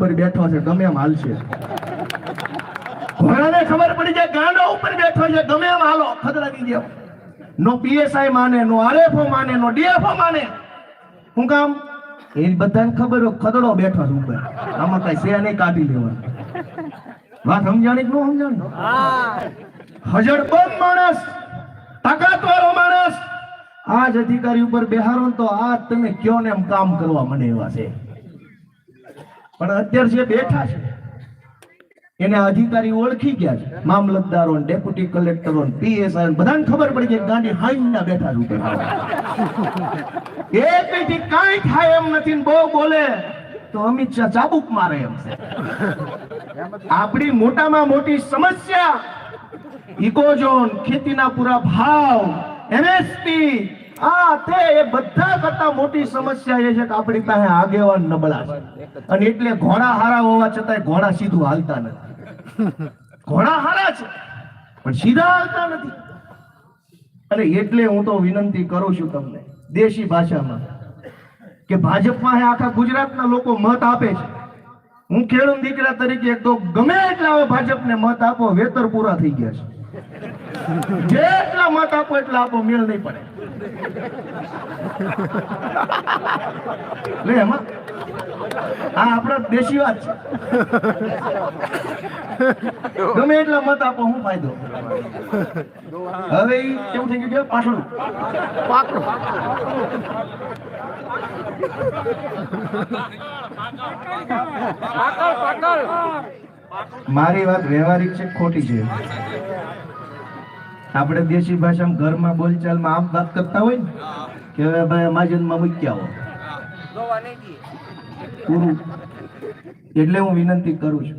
ઉપર બેઠો છે, ગમે એમ હાલશે. ઘોડાને ખબર પડી જાય, ગાંડો ઉપર બેઠો છે, ગમે એમ હાલો ખતરાની જેમ નો પીએસઆઈ માને, નો આરએફઓ માને, નો ડીએફઓ માને. હું કામ? એ બધાને ખબર ખદડો બેઠો છે ઉપર. આમાં કઈ છે નહીં, કાઢી લેવાનું. વાત સમજાણી કે ન સમજાણી? હજડબંધ માણસ, તાકાતવાળો માણસ. આ જ અધિકારી ઉપર બેહારો તો આ તમે કયો ને એમ કામ કરવા મને એવા છે. પણ અત્યારે જે બેઠા છે, એને અધિકારી ઓળખી ગયા છે. મામલતદારો ડેપ્યુટી કલેક્ટરો પીએસઆઈ બધાને ખબર પડી કે ગાંડી હાઈન ના બેઠા છે ઉપર. એ કઈથી કાંઈ થાય એમ નથી બહુ બોલે તો અમિત શાહ ચાબુક મારે એમ છે. આપણી મોટામાં મોટી સમસ્યા ઇકોઝોન ખેતીના પૂરા ભાવ એમએસપી આ તે એ બધા કરતા મોટી સમસ્યા એ છે કે આપણી પાસે આગેવાન નબળા અને એટલે ઘોડા હારા હોવા છતાંય ઘોડા સીધું હાલતા નથી. ઘોડા હારા છે, પણ સીધા હાલતા નથી. અને એટલે હું તો વિનંતી કરું છું તમને, દેશી ભાષામાં, કે ભાજપમાં આખા ગુજરાતના લોકો મત આપે છે. હું ખેડૂત દીકરા તરીકે તો ગમે એટલા હવે ભાજપને મત આપો વેતર પૂરા થઈ ગયા છે. જેટલા મત આપો એટલા આપો, મેળ નહીં પડે. લે આપણા દેશી વાત છે. ગમે એટલા મત આપો, હું ફાયદો હવે કેવું થઈ ગયું કે પાછળ. મારી વાત વ્યવહારિક છે ખોટી છે? આપણે દેશી ભાષામાં ઘરમાં બોલચાલમાં આમ વાત કરતા હોય ને કે હવે ભાઈ અમાજનમાં મૂક્યા હો. પૂરું એટલે હું વિનંતી કરું છું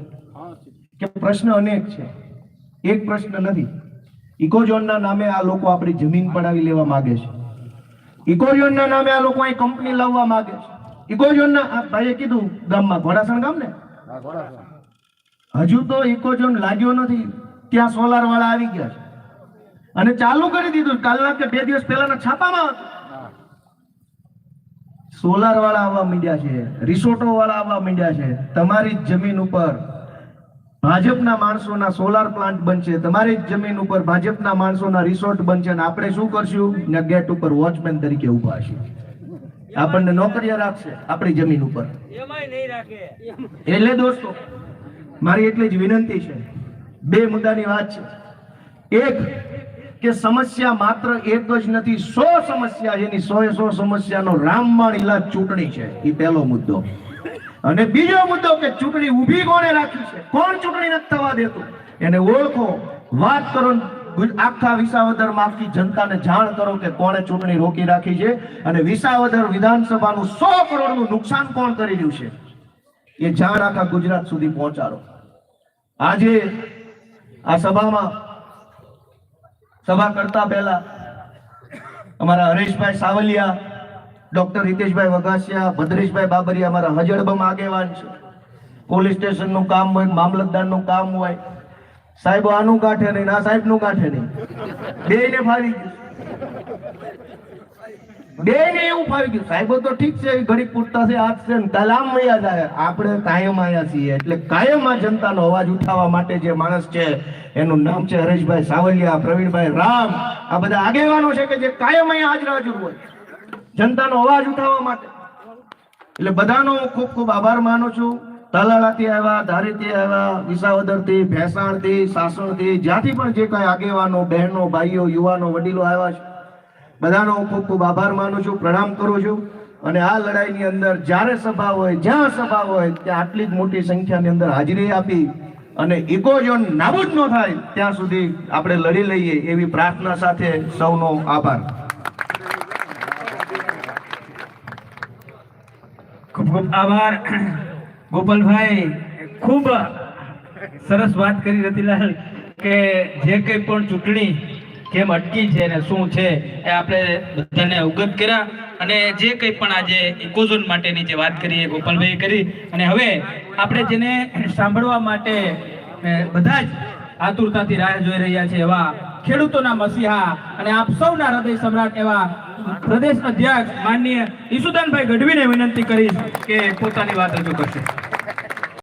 કે પ્રશ્ન અનેક છે. એક પ્રશ્ન નથી. ઇકોઝોનના નામે આ લોકો આપણી જમીન પડાવી લેવા માંગે છે. ઇકોઝોનના નામે આ લોકો અહીં કંપની લાવવા માંગે છે. ઇકોઝોનના આ ભાઈએ કીધું ગામમાં ઘોડાસણ ગામ ને હજુ તો ઇકોઝોન લાગ્યો નથી. ત્યાં સોલાર વાળા આવી ગયા છે. અને ચાલુ કરી દીધું. કાલના કે બે દિવસ પહેલાના છાપામાં હતું. સોલાર વાળા આવવા માંડ્યા છે. રિસોર્ટો વાળા આવવા માંડ્યા છે. તમારી જ જમીન ઉપર ભાજપના માણસોના સોલાર પ્લાન્ટ બનશે. તમારી જ જમીન ઉપર ભાજપના માણસોના રિસોર્ટ બનશે અને આપણે શું કરશું? ને ગેટ ઉપર વોચમેન તરીકે ઊભા છીએ આપણને નોકરીઓ રાખશે આપણી જમીન ઉપર. એટલે દોસ્તો મારી એટલી જ વિનંતી છે. બે મુદ્દાની વાત છે. એક કે સમસ્યા માત્ર એક જ નથી, સો સમસ્યા છે. એની સો સમસ્યાનો રામબાણ ઇલાજ ચૂંટણી છે. એ પહેલો મુદ્દો. અને બીજો મુદ્દો કે ચૂંટણી ઊભી કોને રાખી છે? કોણ ચૂંટણી નથી થવા દેતું? એને ઓળખો. વાત કરો આખા વિસાવદરમાં આખી જનતાને જાણ કરો કે કોણે ચૂંટણી રોકી રાખી છે અને વિસાવદર વિધાનસભાનું સો કરોડનું નુકસાન કોણ કરી રહ્યું છે? એ જાણ આખા ગુજરાત સુધી પહોંચાડો. આજે આ સભામાં સભા કરતા પહેલા અમારા હરેશભાઈ સાવલિયા, ડોક્ટર હિતેશભાઈ વઘાસિયા, ભદ્રેશભાઈ બાબરિયા અમારા હજડબમ આગેવાન છે. પોલીસ સ્ટેશનનું કામ હોય મામલતદારનું કામ હોય. સાહેબ, આનું કાંઠે નહીં ના સાહેબનું કાંઠે નહીં. બેયને ફાવી ગયું. બે ને એવું ફાવી ગયું, સાહેબો તો ઠીક છે ઘડી પૂરતા છે, આજ છે ને મૈયા જાય આપણે કાયમ આયા છીએ, એટલે કાયમ આ જનતાનો અવાજ ઉઠાવવા માટે જે માણસ છે, એનું નામ છે હરેશભાઈ સાવલિયા, પ્રવીણભાઈ રામ, આ બધા આગેવાનો છે કે જે કાયમ અહીંયા હાજર હાજર હોય. જનતાનો અવાજ ઉઠાવવા માટે. એટલે બધાનો ખૂબ ખૂબ આભાર માનું છું. તલાળાથી આવ્યા, ધારીથી આવ્યા, વિસાવદરથી, ભેસાણથી, સાસણથી, જ્યાંથી પણ જે કાંઈ આગેવાનો, બહેનો, ભાઈઓ, યુવાનો, વડીલો આવ્યા છે બધાનો ખૂબ ખૂબ આભાર માનું છું, પ્રણામ કરું છું. અને આ લડાઈની અંદર જ્યારે સભા હોય, જ્યાં સભા હોય, ત્યાં આટલી જ મોટી સંખ્યાની અંદર હાજરી આપી અને ઇકોઝોન નાબૂદ ન થાય, ત્યાં સુધી આપણે લડી લઈએ એવી પ્રાર્થના સાથે સૌનો આભાર. ખૂબ ખૂબ આભાર. ગોપાલભાઈ, ખૂબ સરસ વાત કરી રતિલાલ, કે જે કંઈ પણ ચૂંટણી કેમ અટકી છે અને શું છે એ આપણે બધાને અવગત કર્યા. અને જે કંઈ પણ આજે ઇકોઝોન માટેની જે વાત કરી એ ગોપાલભાઈએ કરી. અને હવે આપણે જેને સાંભળવા માટે બધા જ આતુરતાથી રાહ જોઈ રહ્યા છે એવા ખેડૂતોના મસીહા અને આપ સૌના હૃદય સમ્રાટ એવા પ્રદેશ અધ્યક્ષ માનનીય ઈસુદાનભાઈ ગઢવીને વિનંતી કરીશ કે પોતાની વાત રજૂ કરશે.